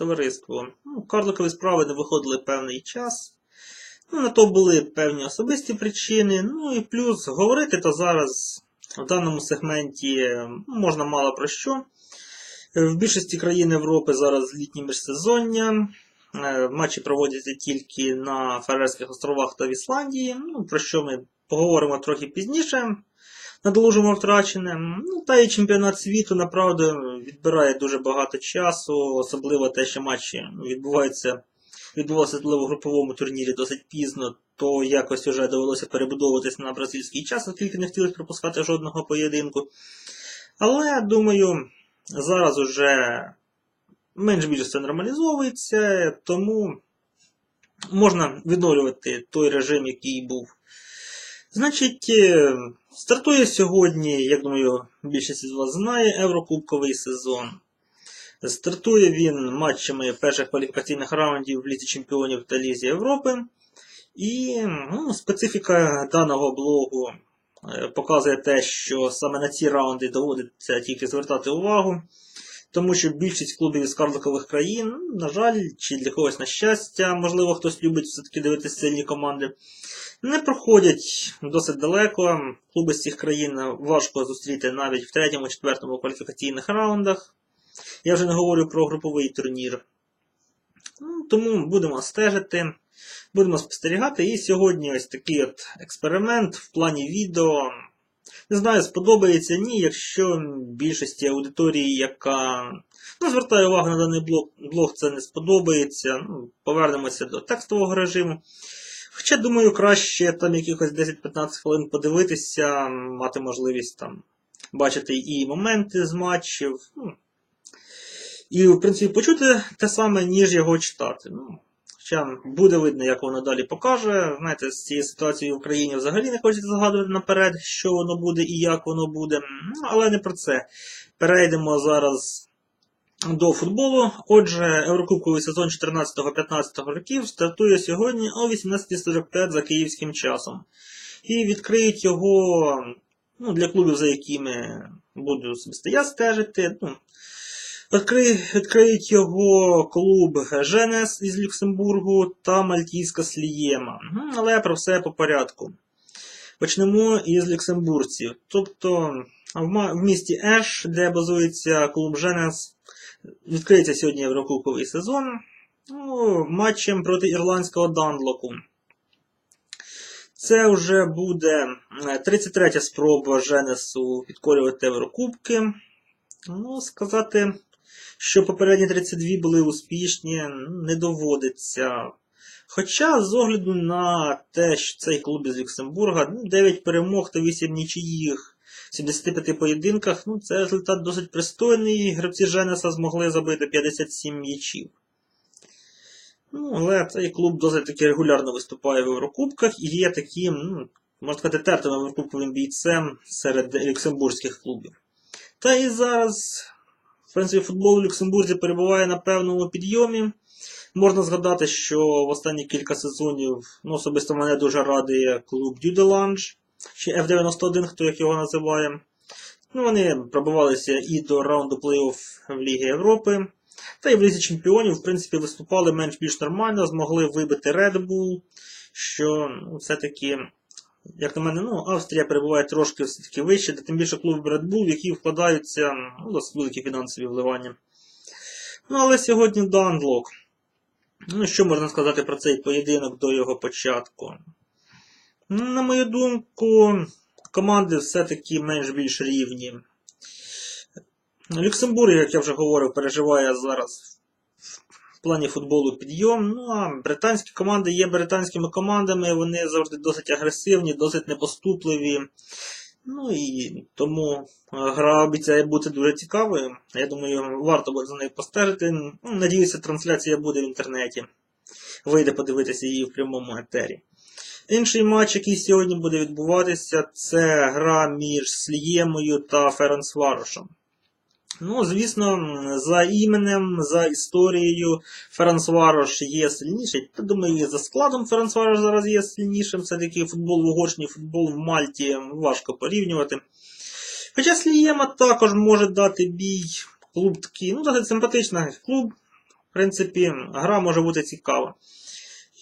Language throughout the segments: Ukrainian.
товариство. Ну, карликові справи не виходили певний час. Ну, на то були певні особисті причини. Ну і плюс говорити то зараз в даному сегменті можна мало про що. В більшості країн Європи зараз літні міжсезоння. Е, Матчі проводяться тільки на Фарерських островах та в Ісландії. Ну, про що ми поговоримо трохи пізніше. Надолужимо втрачене. Ну, та і чемпіонат світу, направду, відбирає дуже багато часу, особливо те, що матчі відбуваються, відбувалися в груповому турнірі досить пізно, то якось вже довелося перебудовуватись на бразильський час, оскільки не хотілося пропускати жодного поєдинку. Але, думаю, зараз уже менш більш це нормалізовується, тому можна відновлювати той режим, який був. Значить, е, стартує сьогодні, як думаю, більшість із вас знає, Еврокубковий сезон. Стартує він матчами перших кваліфікаційних раундів в Лізі Чемпіонів та Лізі Європи. І ну, специфіка даного блогу е, показує те, що саме на ці раунди доводиться тільки звертати увагу. Тому що більшість клубів із карликових країн, на жаль, чи для когось на щастя, можливо, хтось любить все-таки дивитися сильні команди, не проходять досить далеко. Клуби з цих країн важко зустріти навіть в третьому, четвертому кваліфікаційних раундах. Я вже не говорю про груповий турнір. Ну, тому будемо стежити, будемо спостерігати. І сьогодні ось такий от експеримент в плані відео. Не знаю, сподобається ні, якщо більшості аудиторії, яка ну, звертає увагу на даний блог, блог це не сподобається. Ну, повернемося до текстового режиму. Хоча, думаю, краще там якихось 10-15 хвилин подивитися, мати можливість там бачити і моменти з матчів. Ну, і, в принципі, почути те саме, ніж його читати. Ну, буде видно, як воно далі покаже. Знаєте, з цією ситуацією в Україні взагалі не хочеться згадувати наперед, що воно буде і як воно буде. Ну, але не про це. Перейдемо зараз до футболу. Отже, Еврокубковий сезон 14-15 років стартує сьогодні о 18.45 за київським часом. І відкриють його ну, для клубів, за якими буду особисто я стежити. Ну, Відкриють його клуб Женес із Люксембургу та Мальтійська Слієма. Але про все по порядку. Почнемо із люксембурців. Тобто в місті Еш, де базується клуб Женес, відкриється сьогодні Єврокубковий сезон ну, матчем проти ірландського Данлоку. Це вже буде е, 33 спроба Женесу підкорювати Єврокубки. Ну, сказати, що попередні 32 були успішні, не доводиться. Хоча, з огляду на те, що цей клуб із Люксембурга, ну, 9 перемог та 8 нічиїх в 75 поєдинках, ну, це результат досить пристойний. Гравці Женеса змогли забити 57 м'ячів. Ну, але цей клуб досить таки регулярно виступає в Єврокубках і є таким, ну, можна сказати, тертим єврокубковим бійцем серед люксембурзьких клубів. Та і зараз, в принципі, футбол у Люксембурзі перебуває на певному підйомі. Можна згадати, що в останні кілька сезонів ну, особисто мене дуже радує клуб Дюделанж, чи F91, хто як його називає. Ну, вони пробивалися і до раунду плей-офф в Лігі Європи. Та й в Лізі Чемпіонів, в принципі, виступали менш-більш нормально, змогли вибити Red Bull, що ну, все-таки як на мене, ну, Австрія перебуває трошки все-таки вище, тим більше клуб Red Bull, які вкладаються ну, досить великі фінансові вливання. Ну, але сьогодні Данлок. Ну, що можна сказати про цей поєдинок до його початку? На мою думку, команди все-таки менш-більш рівні. Люксембург, як я вже говорив, переживає зараз в плані футболу підйом. Ну а британські команди є британськими командами, вони завжди досить агресивні, досить непоступливі. Ну і тому е, гра обіцяє бути дуже цікавою. Я думаю, варто буде за нею постежити. Ну, надіюся, трансляція буде в інтернеті. Вийде подивитися її в прямому етері. Інший матч, який сьогодні буде відбуватися, це гра між Сліємою та Ференсварошем. Ну, звісно, за іменем, за історією Ференсварош є сильніший. Та думаю, і за складом Ференсварош зараз є сильнішим. Все-таки футбол в Угорщині, футбол в Мальті важко порівнювати. Хоча Слієма також може дати бій. Клуб такий, ну, досить симпатичний клуб. В принципі, гра може бути цікава.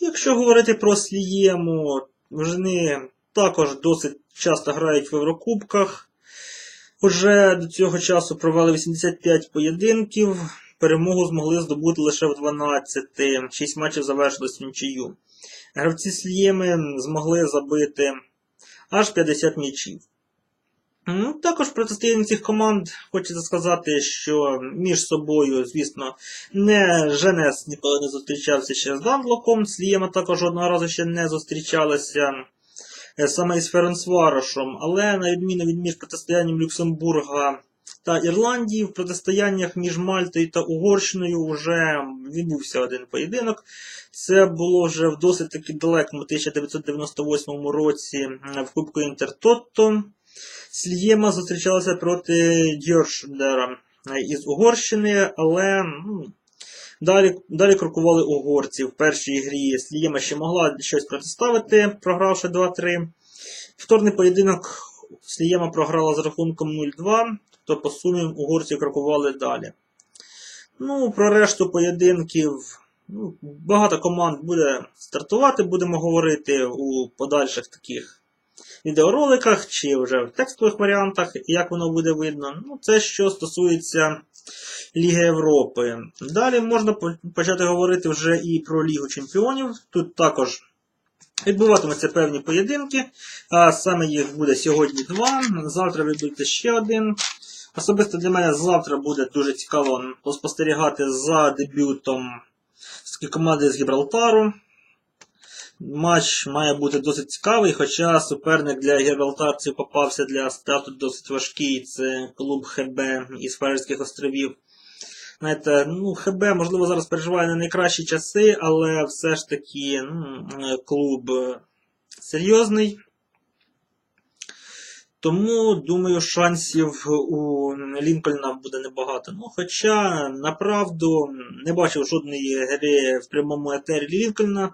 Якщо говорити про Слієму, вони також досить часто грають в Єврокубках. Уже до цього часу провели 85 поєдинків. Перемогу змогли здобути лише в 12. 6 матчів завершились в нічию. Гравці Слієми змогли забити аж 50 м'ячів. Ну, Також протистояння цих команд хочеться сказати, що між собою, звісно, не Женес ніколи не зустрічався ще з Дандлоком, Слієма також одного разу ще не зустрічалася е, саме із Ференсварошем, але на відміну від між протистоянням Люксембурга та Ірландії, в протистояннях між Мальтою та Угорщиною вже відбувся один поєдинок. Це було вже в досить таки далекому 1998 році е, в Кубку Інтертотто. Слієма зустрічалася проти Дьоршдера із Угорщини, але ну, далі далі крокували угорці. В першій грі Слієма ще могла щось протиставити, програвши 2-3. Повторний поєдинок Слієма програла з рахунком 0-2, тобто по сумі угорці крокували далі. Ну, Про решту поєдинків. Ну, Багато команд буде стартувати, будемо говорити у подальших таких відеороликах чи вже в текстових варіантах, як воно буде видно. Ну, Це що стосується Ліги Європи. Далі можна почати говорити вже і про Лігу Чемпіонів. Тут також відбуватимуться певні поєдинки, а саме їх буде сьогодні два. Завтра відбудеться ще один. Особисто для мене завтра буде дуже цікаво поспостерігати за дебютом команди з Гібралтару. Матч має бути досить цікавий, хоча суперник для гібралтарців попався для стату досить важкий. Це клуб ХБ із Фарерських островів. Знаєте, ну, ХБ, можливо, зараз переживає не найкращі часи, але все ж таки ну, клуб серйозний. Тому, думаю, шансів у Лінкольна буде небагато. Ну, Хоча, направду, не бачив жодної гри в прямому етері Лінкольна.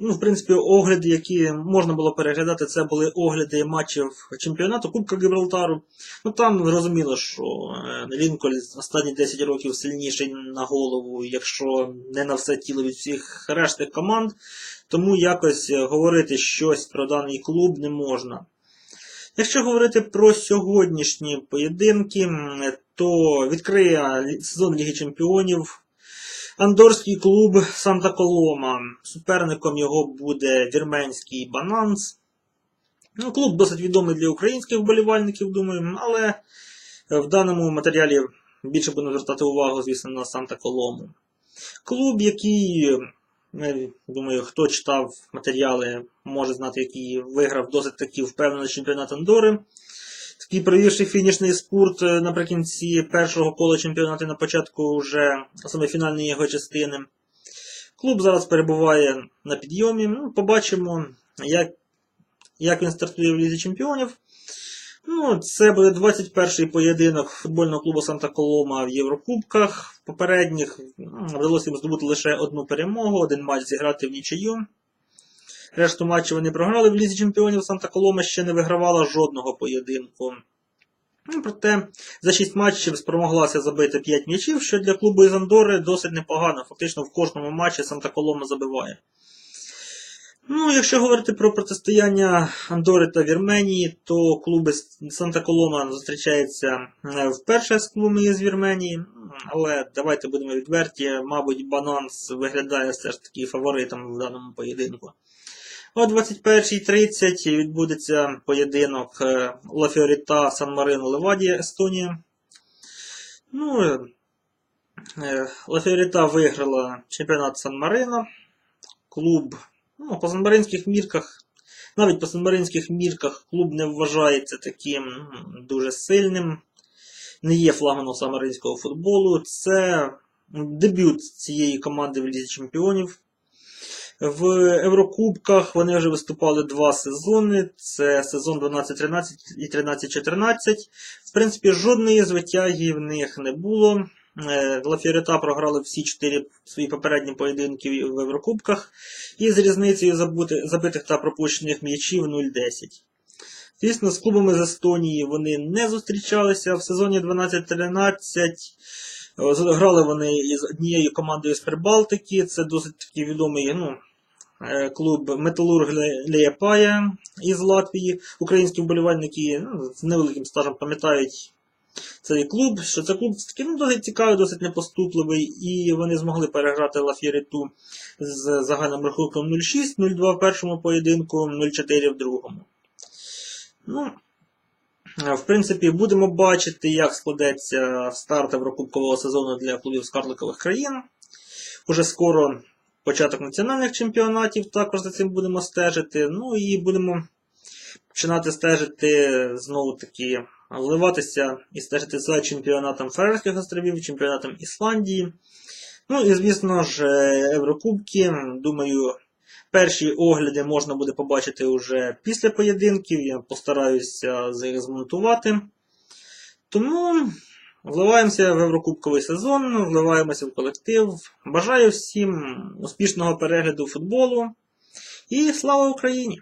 Ну, В принципі, огляди, які можна було переглядати, це були огляди матчів чемпіонату Кубка Гібралтару. Ну, Там зрозуміло, що е, Лінкольн останні 10 років сильніший на голову, якщо не на все тіло від всіх решти команд. Тому якось говорити щось про даний клуб не можна. Якщо говорити про сьогоднішні поєдинки, то відкриє сезон Ліги Чемпіонів Андорський клуб Санта Колома. Суперником його буде Вірменський Бананс. Ну, Клуб досить відомий для українських вболівальників, думаю, але в даному матеріалі більше будемо звертати увагу, звісно, на Санта Колому. Клуб, який Думаю, хто читав матеріали, може знати, який виграв досить таки впевнений чемпіонат Андори. Такий провівши фінішний спорт е, наприкінці першого кола чемпіонату на початку вже саме фінальної його частини. Клуб зараз перебуває на підйомі. Ну, Побачимо, як як він стартує в Лізі Чемпіонів. Ну, Це буде 21-й поєдинок футбольного клубу Санта Колома в Єврокубках. Попередніх вдалося їм здобути лише одну перемогу, один матч зіграти в нічию. Решту матчів вони програли в Лізі Чемпіонів Санта Колома ще не вигравала жодного поєдинку. Ну, Проте за 6 матчів спромоглася забити 5 м'ячів, що для клубу із Андори досить непогано. Фактично в кожному матчі Санта Колома забиває. Ну, якщо говорити про протистояння Андори та Вірменії, то клуби Санта Колома зустрічаються е, вперше з клубами із Вірменії. Але давайте будемо відверті, мабуть, Бананс виглядає все ж таки фаворитом в даному поєдинку. О 21.30 відбудеться поєдинок е, Ла Фіоріта Сан Марино Левадія Естонія. Ну, е, Ла Фіоріта виграла чемпіонат Сан Марино. Клуб Ну, По санмаринських мірках, навіть по санмаринських мірках клуб не вважається таким дуже сильним. Не є флагманом самаринського футболу. Це дебют цієї команди в Лізі Чемпіонів. В Еврокубках вони вже виступали два сезони. Це сезон 12-13 і 13-14. В принципі, жодної звитяги в них не було. Е, програли всі чотири свої попередні поєдинки в Єврокубках і з різницею забитих та пропущених м'ячів 0-10. Звісно, з клубами з Естонії вони не зустрічалися в сезоні 12-13. Е, Грали вони із однією командою з Прибалтики. Це досить такий відомий ну, е, клуб Металург Ле- Леяпая із Латвії. Українські вболівальники ну, з невеликим стажем пам'ятають цей клуб, що це клуб такий ну, досить цікавий, досить непоступливий, і вони змогли переграти Лафіриту з загальним рахунком 0-6, 0-2 в першому поєдинку, 0-4 в другому. Ну, в принципі, будемо бачити, як складеться старт Еврокубкового сезону для клубів з карликових країн. Уже скоро початок національних чемпіонатів, також за цим будемо стежити. Ну і будемо починати стежити знову таки, вливатися і стежити за чемпіонатом Ферерських островів, чемпіонатом Ісландії. Ну і, звісно ж, е, Еврокубки. Думаю, перші огляди можна буде побачити вже після поєдинків. Я постараюся їх змонтувати. Тому вливаємося в Еврокубковий сезон, вливаємося в колектив. Бажаю всім успішного перегляду футболу і слава Україні!